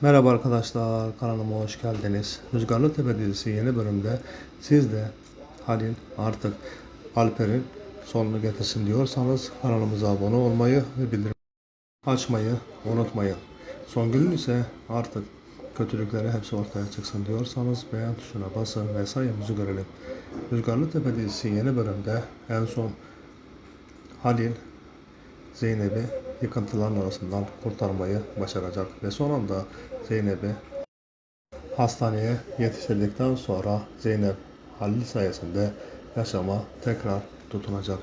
Merhaba arkadaşlar, kanalıma hoş geldiniz. Rüzgarlı Tepe dizisi yeni bölümde siz de Halil artık Alper'in sonunu getirsin diyorsanız kanalımıza abone olmayı ve bildirim açmayı unutmayın. Songül'ün ise artık kötülükleri hepsi ortaya çıksın diyorsanız beğen tuşuna basın ve sayımızı görelim. Rüzgarlı Tepe dizisi yeni bölümde en son Halil Zeynep'i yıkıntıların arasından kurtarmayı başaracak ve son anda Zeynep'i hastaneye yetiştirdikten sonra Zeynep Halil sayesinde yaşama tekrar tutunacak.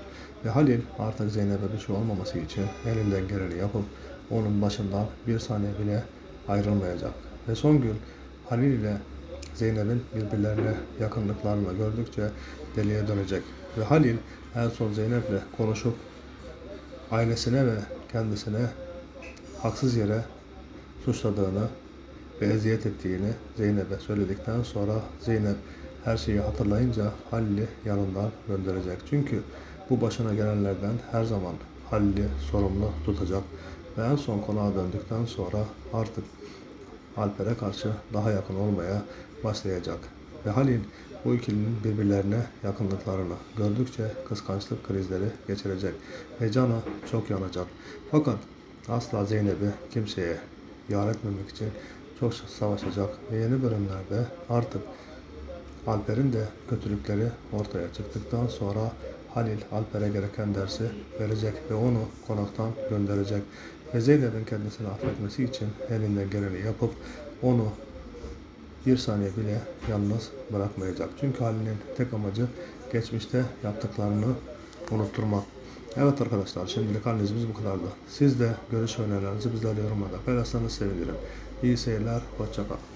Ve Halil artık Zeynep'e bir şey olmaması için elinden geleni yapıp onun başından bir saniye bile ayrılmayacak. Ve son gün Halil ile Zeynep'in birbirlerine yakınlıklarını gördükçe deliye dönecek. Ve Halil en son Zeynep'le konuşup ailesine ve kendisine haksız yere suçladığını ve eziyet ettiğini Zeynep'e söyledikten sonra Zeynep her şeyi hatırlayınca Halil'i yanından gönderecek. Çünkü bu başına gelenlerden her zaman Halil'i sorumlu tutacak ve en son konağa döndükten sonra artık Alper'e karşı daha yakın olmaya başlayacak. Ve Halil bu ikilinin birbirlerine yakınlıklarını gördükçe kıskançlık krizleri geçirecek ve canı çok yanacak. Fakat asla Zeynep'i kimseye yar etmemek için çok savaşacak ve yeni bölümlerde artık Alper'in de kötülükleri ortaya çıktıktan sonra Halil Alper'e gereken dersi verecek ve onu konaktan gönderecek. Ve Zeynep'in kendisini affetmesi için elinden geleni yapıp onu bir saniye bile yalnız bırakmayacak. Çünkü Halil'in tek amacı geçmişte yaptıklarını unutturmak. Evet arkadaşlar şimdilik analizimiz bu kadardı. Siz de görüş önerilerinizi bizlerle yorumlarda paylaşırsanız sevinirim. İyi seyirler, hoşçakalın.